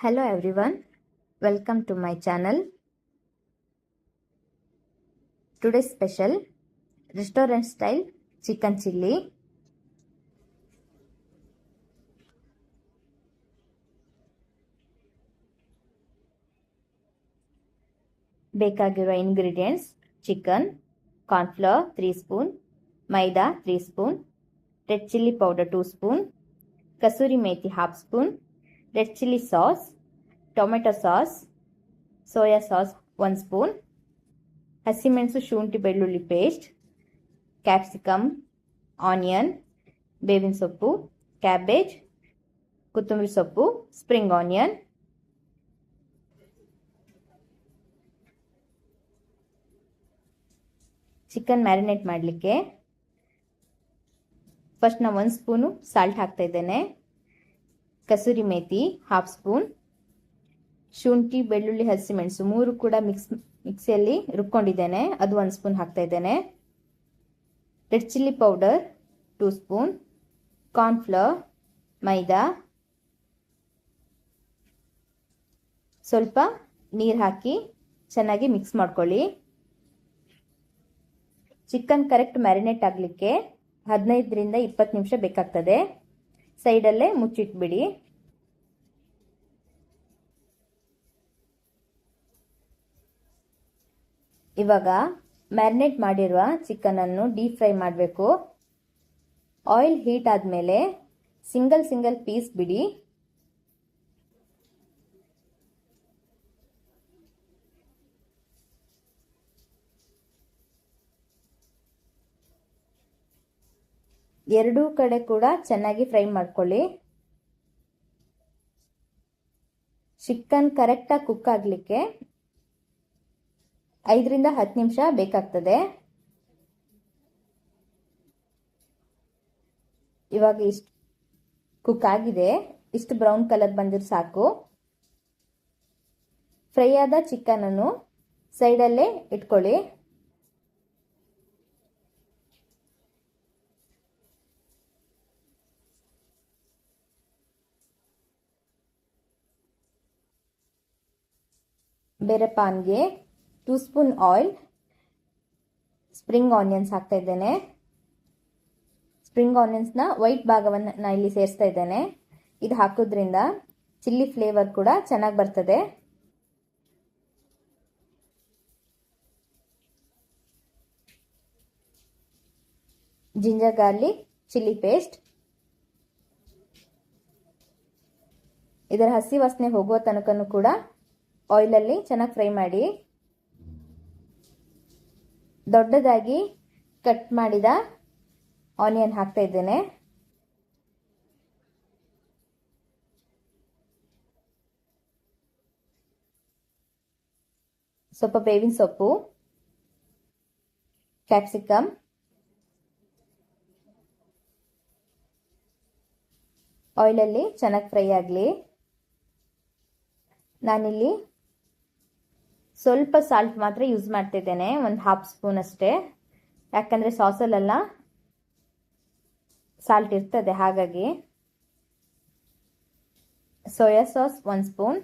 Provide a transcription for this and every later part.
Hello everyone, welcome to my channel. Today's special restaurant style chicken chilli. ಬೇಕಾಗಿರೋ ingredients chicken cornflour three spoon maida three spoon red chilli powder two spoon kasuri methi half spoon red chilli sauce tomato sauce soya sauce ಒಂದು spoon ಹಸಿಮೆಣಸು ಶುಂಠಿ ಬೆಳ್ಳುಳ್ಳಿ paste capsicum onion ಬೇವಿನ ಸೊಪ್ಪು cabbage ಕೊತ್ತಂಬರಿ ಸೊಪ್ಪು spring onion chicken marinate ಮಾಡಲಿಕ್ಕೆ first ನಾನು ಒಂದು ಸ್ಪೂನು ಸಾಲ್ಟ್ ಹಾಕ್ತಾ ಇದ್ದೇನೆ. ಕಸೂರಿ ಮೇಥಿ ಹಾಫ್ ಸ್ಪೂನ್ ಶುಂಠಿ, ಬೆಳ್ಳುಳ್ಳಿ ಹಸಿಮೆಣಸು ಮೂರು ಕೂಡ ಮಿಕ್ಸ್ ಮಿಕ್ಸಿಯಲ್ಲಿ ರುಬ್ಕೊಂಡಿದ್ದೇನೆ. ಅದು ಒಂದು ಸ್ಪೂನ್ ಹಾಕ್ತಾ ಇದ್ದೇನೆ. Red chilli powder two spoon cornflour maida. ಸ್ವಲ್ಪ ನೀರು ಹಾಕಿ ಚೆನ್ನಾಗಿ ಮಿಕ್ಸ್ ಮಾಡ್ಕೊಳ್ಳಿ. ಚಿಕನ್ ಕರೆಕ್ಟ್ ಮ್ಯಾರಿನೇಟ್ ಆಗಲಿಕ್ಕೆ ಹದಿನೈದರಿಂದ ಇಪ್ಪತ್ತು ನಿಮಿಷ ಬೇಕಾಗ್ತದೆ. ಸೈಡಲ್ಲೇ ಮುಚ್ಚಿಟ್ಬಿಡಿ. ಇವಾಗ ಮ್ಯಾರಿನೇಟ್ ಮಾಡಿರುವ ಚಿಕನನ್ನು ಡೀಪ್ ಫ್ರೈ ಮಾಡಬೇಕು. ಆಯಿಲ್ ಹೀಟ್ ಆದಮೇಲೆ ಸಿಂಗಲ್ ಸಿಂಗಲ್ ಪೀಸ್ ಬಿಡಿ. ಎರಡೂ ಕಡೆ ಕೂಡ ಚೆನ್ನಾಗಿ ಫ್ರೈ ಮಾಡ್ಕೊಳ್ಳಿ. ಚಿಕನ್ ಕರೆಕ್ಟಾಗಿ ಕುಕ್ ಆಗಲಿಕ್ಕೆ ಐದರಿಂದ ಹತ್ತು ನಿಮಿಷ ಬೇಕಾಗ್ತದೆ. ಇವಾಗ ಇಷ್ಟು ಕುಕ್ ಆಗಿದೆ. ಇಷ್ಟು ಬ್ರೌನ್ ಕಲರ್ ಬಂದಿರೋ ಸಾಕು. ಫ್ರೈ ಆದ ಚಿಕನನ್ನು ಸೈಡಲ್ಲೇ ಇಟ್ಕೊಳ್ಳಿ. ಬೇರೆ ಪಾನ್ಗೆ two spoon oil spring onions ಹಾಕ್ತಾ ಇದ್ದೇನೆ. ಸ್ಪ್ರಿಂಗ್ ಆನಿಯನ್ಸ್ನ ವೈಟ್ ಭಾಗವನ್ನು ನಾನು ಇಲ್ಲಿ ಸೇರಿಸ್ತಾ ಇದ್ದೇನೆ. ಇದು ಹಾಕೋದ್ರಿಂದ ಚಿಲ್ಲಿ ಫ್ಲೇವರ್ ಕೂಡ ಚೆನ್ನಾಗಿ ಬರ್ತದೆ. ಜಿಂಜರ್ ಗಾರ್ಲಿಕ್ ಚಿಲ್ಲಿ ಪೇಸ್ಟ್ ಇದರ ಹಸಿ ವಾಸನೆ ಹೋಗುವ ತನಕನೂ ಕೂಡ ಆಯಿಲಲ್ಲಿ ಚೆನ್ನಾಗಿ ಫ್ರೈ ಮಾಡಿ ದೊಡ್ಡದಾಗಿ ಕಟ್ ಮಾಡಿದ ಆನಿಯನ್ ಹಾಕ್ತಾ ಇದ್ದೇನೆ. ಸ್ವಲ್ಪ ಬೇವಿನ ಸೊಪ್ಪು ಕ್ಯಾಪ್ಸಿಕಮ್ ಆಯಿಲಲ್ಲಿ ಚೆನ್ನಾಗಿ ಫ್ರೈ ಆಗಲಿ. ನಾನಿಲ್ಲಿ ಸ್ವಲ್ಪ ಸಾಲ್ಟ್ ಮಾತ್ರ ಯೂಸ್ ಮಾಡ್ತಿದ್ದೇನೆ, ಒಂದು ಹಾಫ್ ಸ್ಪೂನ್ ಅಷ್ಟೇ. ಯಾಕಂದರೆ ಸಾಸಲ್ಲೆಲ್ಲ ಸಾಲ್ಟ್ ಇರ್ತದೆ ಹಾಗಾಗಿ. ಸೋಯಾ ಸಾಸ್ ಒಂದು ಸ್ಪೂನ್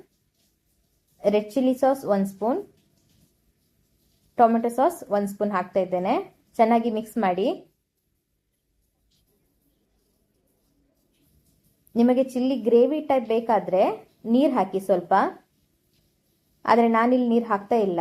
ರೆಡ್ ಚಿಲ್ಲಿ ಸಾಸ್ ಒಂದು ಸ್ಪೂನ್ ಟೊಮೆಟೊ ಸಾಸ್ ಒಂದು ಸ್ಪೂನ್ ಹಾಕ್ತಾ ಇದ್ದೇನೆ. ಚೆನ್ನಾಗಿ ಮಿಕ್ಸ್ ಮಾಡಿ. ನಿಮಗೆ ಚಿಲ್ಲಿ ಗ್ರೇವಿ ಟೈಪ್ ಬೇಕಾದರೆ ನೀರು ಹಾಕಿ ಸ್ವಲ್ಪ. ಆದರೆ ನಾನಿಲ್ಲಿ ನೀರು ಹಾಕ್ತಾ ಇಲ್ಲ.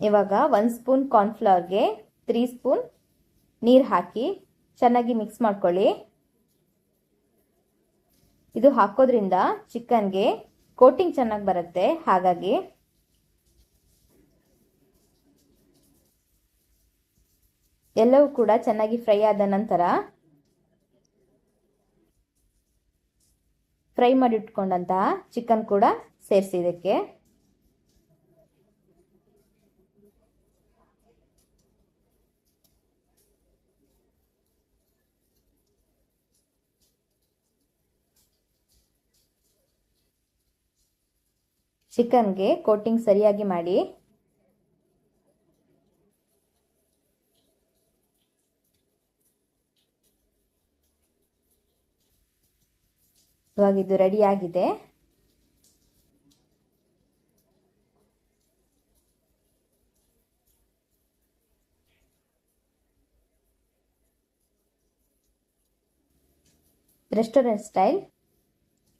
ಇವಾಗ ಒನ್ ಸ್ಪೂನ್ ಕಾರ್ನ್ಫ್ಲವರ್ಗೆ ತ್ರೀ ಸ್ಪೂನ್ ನೀರು ಹಾಕಿ ಚೆನ್ನಾಗಿ ಮಿಕ್ಸ್ ಮಾಡ್ಕೊಳ್ಳಿ. ಇದು ಹಾಕೋದ್ರಿಂದ ಚಿಕನ್ಗೆ ಕೋಟಿಂಗ್ ಚೆನ್ನಾಗಿ ಬರುತ್ತೆ. ಹಾಗಾಗಿ ಎಲ್ಲವೂ ಕೂಡ ಚೆನ್ನಾಗಿ ಫ್ರೈ ಆದ ನಂತರ ಫ್ರೈ ಮಾಡಿಟ್ಕೊಂಡಂತಹ ಚಿಕನ್ ಕೂಡ ಸೇರಿಸಿ ಇದಕ್ಕೆ. ಚಿಕನ್ಗೆ ಕೋಟಿಂಗ್ ಸರಿಯಾಗಿ ಮಾಡಿ ಇವಾಗ ಇದು ರೆಡಿಯಾಗಿದೆ ರೆಸ್ಟೋರೆಂಟ್ ಸ್ಟೈಲ್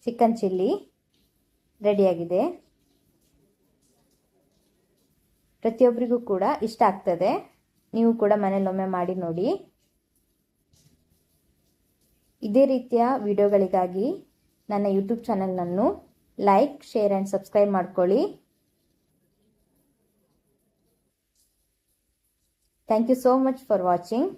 ಚಿಕನ್ ಚಿಲ್ಲಿ ರೆಡಿಯಾಗಿದೆ ಪ್ರತಿಯೊಬ್ಬರಿಗೂ ಕೂಡ ಇಷ್ಟ ಆಗ್ತದೆ. ನೀವು ಕೂಡ ಮನೇಲೊಮ್ಮೆ ಮಾಡಿ ನೋಡಿ. ಇದೇ ರೀತಿಯ ವಿಡಿಯೋಗಳಿಗಾಗಿ ನನ್ನ ಯೂಟ್ಯೂಬ್ ಚಾನಲ್ನನ್ನು ಲೈಕ್ ಶೇರ್ ಆ್ಯಂಡ್ ಸಬ್ಸ್ಕ್ರೈಬ್ ಮಾಡ್ಕೊಳ್ಳಿ. Thank you so much for watching